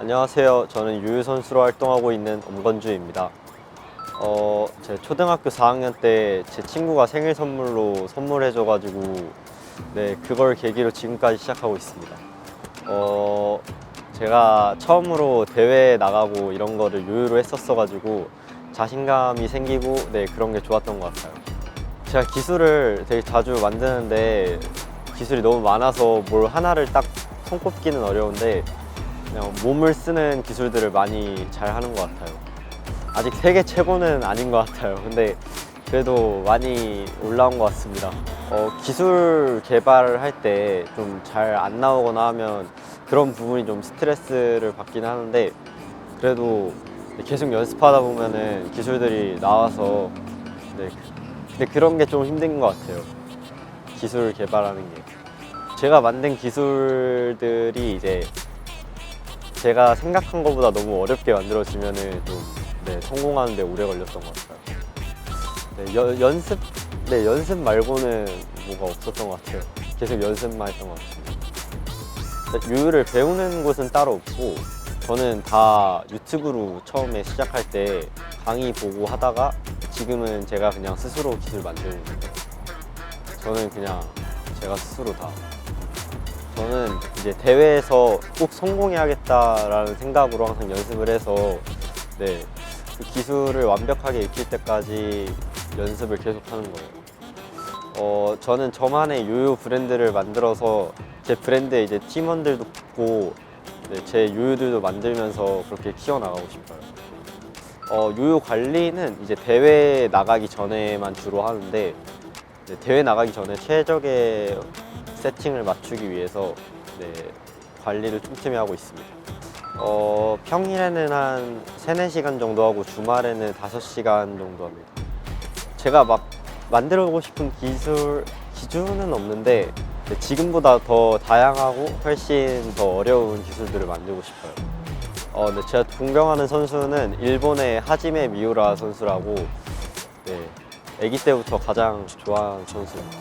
안녕하세요. 저는 유유 선수로 활동하고 있는 엄건주입니다. 어, 제 초등학교 4학년 때 제 친구가 생일 선물로 선물해 줘 가지고 네 그걸 계기로 지금까지 시작하고 있습니다. 어, 제가 처음으로 대회 나가고 이런 거를 유유로 했었어 가지고 자신감이 생기고 네 그런 게 좋았던 것 같아요. 제가 기술을 되게 자주 만드는데 기술이 너무 많아서 뭘 하나를 딱 손꼽기는 어려운데 그냥 몸을 쓰는 기술들을 많이 잘 하는 것 같아요. 아직 세계 최고는 아닌 것 같아요. 근데 그래도 많이 올라온 것 같습니다. 어, 기술 개발을 할때 좀 잘 안 나오거나 하면 그런 부분이 좀 스트레스를 받긴 하는데 그래도 계속 연습하다 보면은 기술들이 나와서 네, 근데 그런 게 좀 힘든 것 같아요. 기술 개발하는 게. 제가 만든 기술들이 이제 제가 생각한 것보다 너무 어렵게 만들어지면은 좀 네, 성공하는데 오래 걸렸던 것 같아요. 네, 여- 연습, 네 연습 말고는 뭐가 없었던 것 같아요. 계속 연습만 했던 것. 네, 유유를 배우는 곳은 따로 없고 저는 다 유튜브로 처음에 시작할 때 강의 보고 하다가 지금은 제가 그냥 스스로 기술 만드는 거예요. 저는 그냥 제가 스스로 다 저는 이제 대회에서 꼭 성공해야겠다라는 생각으로 항상 연습을 해서 네, 그 기술을 완벽하게 익힐 때까지 연습을 계속 하는 거예요. 어, 저는 저만의 유유 브랜드를 만들어서 제 브랜드에 이제 팀원들도 붙고 네, 제 유유들도 만들면서 그렇게 키워나가고 싶어요. 어, 유유 관리는 이제 대회 나가기 전에만 주로 하는데 네, 대회 나가기 전에 최적의 세팅을 맞추기 위해서 네, 관리를 틈틈이 하고 있습니다. 어, 평일에는 한 3, 4시간 정도 하고 주말에는 5시간 정도 합니다. 제가 막 만들고 싶은 기술, 기준은 없는데 네, 지금보다 더 다양하고 훨씬 더 어려운 기술들을 만들고 싶어요. 어, 네, 제가 존경하는 선수는 일본의 하지메 미우라 선수라고 네, 아기 때부터 가장 좋아하는 선수입니다.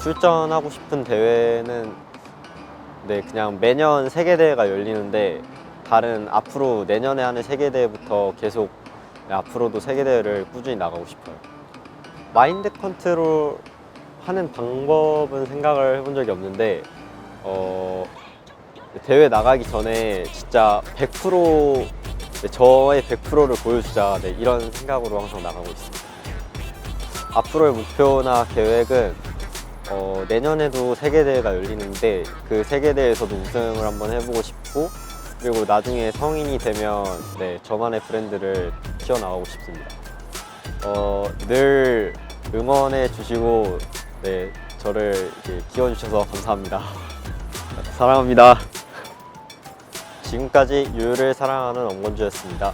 출전하고 싶은 대회는 네 그냥 매년 세계 대회가 열리는데 다른 앞으로 내년에 하는 세계 대회부터 계속 네, 앞으로도 세계 대회를 꾸준히 나가고 싶어요. 마인드 컨트롤 하는 방법은 생각을 해본 적이 없는데 어, 대회 나가기 전에 진짜 100% 네, 저의 100%를 보여주자 네, 이런 생각으로 항상 나가고 있습니다. 앞으로의 목표나 계획은 어, 내년에도 세계대회가 열리는데 그 세계대회에서도 우승을 한번 해보고 싶고 그리고 나중에 성인이 되면 네, 저만의 브랜드를 키워나가고 싶습니다. 어, 늘 응원해 주시고 네, 저를 이렇게 키워주셔서 감사합니다. 사랑합니다. 지금까지 유유를 사랑하는 엄건주였습니다.